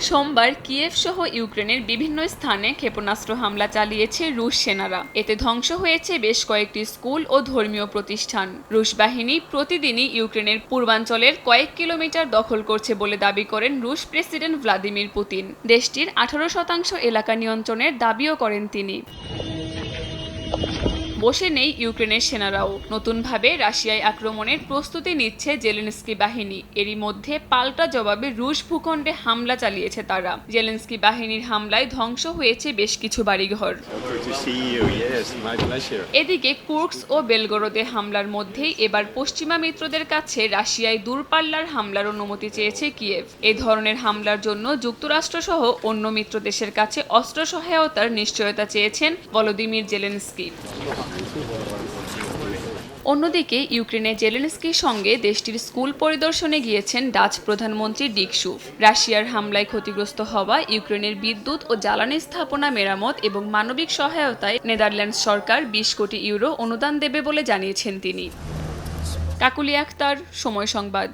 সোমবার কিয়েভ সহ ইউক্রেনের বিভিন্ন স্থানে ক্ষেপণাস্ত্র হামলা চালিয়েছে রুশ সেনারা। এতে ধ্বংস হয়েছে বেশ কয়েকটি স্কুল ও ধর্মীয় প্রতিষ্ঠান। রুশ বাহিনী প্রতিদিনই ইউক্রেনের পূর্বাঞ্চলের কয়েক কিলোমিটার দখল করছে বলে দাবি করেন রুশ প্রেসিডেন্ট ভ্লাদিমির পুতিন। দেশটির আঠারো শতাংশ এলাকা নিয়ন্ত্রণের দাবিও করেন তিনি। বসে নেই ইউক্রেনের সেনারাও। নতুনভাবে রাশিয়ায় আক্রমণের প্রস্তুতি নিচ্ছে জেলেনস্কি বাহিনী। এরই মধ্যে পাল্টা জবাবে রুশ ভূখণ্ডে হামলা চালিয়েছে তারা। জেলেনস্কি বাহিনীর হামলায় ধ্বংস হয়েছে বেশ কিছু বাড়িঘর. এদিকে কুর্কস ও বেলগরোদে হামলার মধ্যেই এবার পশ্চিমা মিত্রদের কাছে রাশিয়ায় দূরপাল্লার হামলার অনুমতি চেয়েছে কিয়েভ। এ ধরনের হামলার জন্য যুক্তরাষ্ট্রসহ অন্য মিত্র দেশের কাছে অস্ত্র সহায়তার নিশ্চয়তা চেয়েছেন ভলোদিমির জেলেনস্কি। অন্যদিকে ইউক্রেনে জেলেনস্কির সঙ্গে দেশটির স্কুল পরিদর্শনে গিয়েছেন ডাচ প্রধানমন্ত্রী ডিকসুফ রাশিয়ার হামলায় ক্ষতিগ্রস্ত হওয়া ইউক্রেনের বিদ্যুৎ ও জ্বালানি স্থাপনা মেরামত এবং মানবিক সহায়তায় নেদারল্যান্ডস সরকার বিশ কোটি ইউরো অনুদান দেবে বলে জানিয়েছেন তিনি। কাকুলি আক্তার সময় সংবাদ।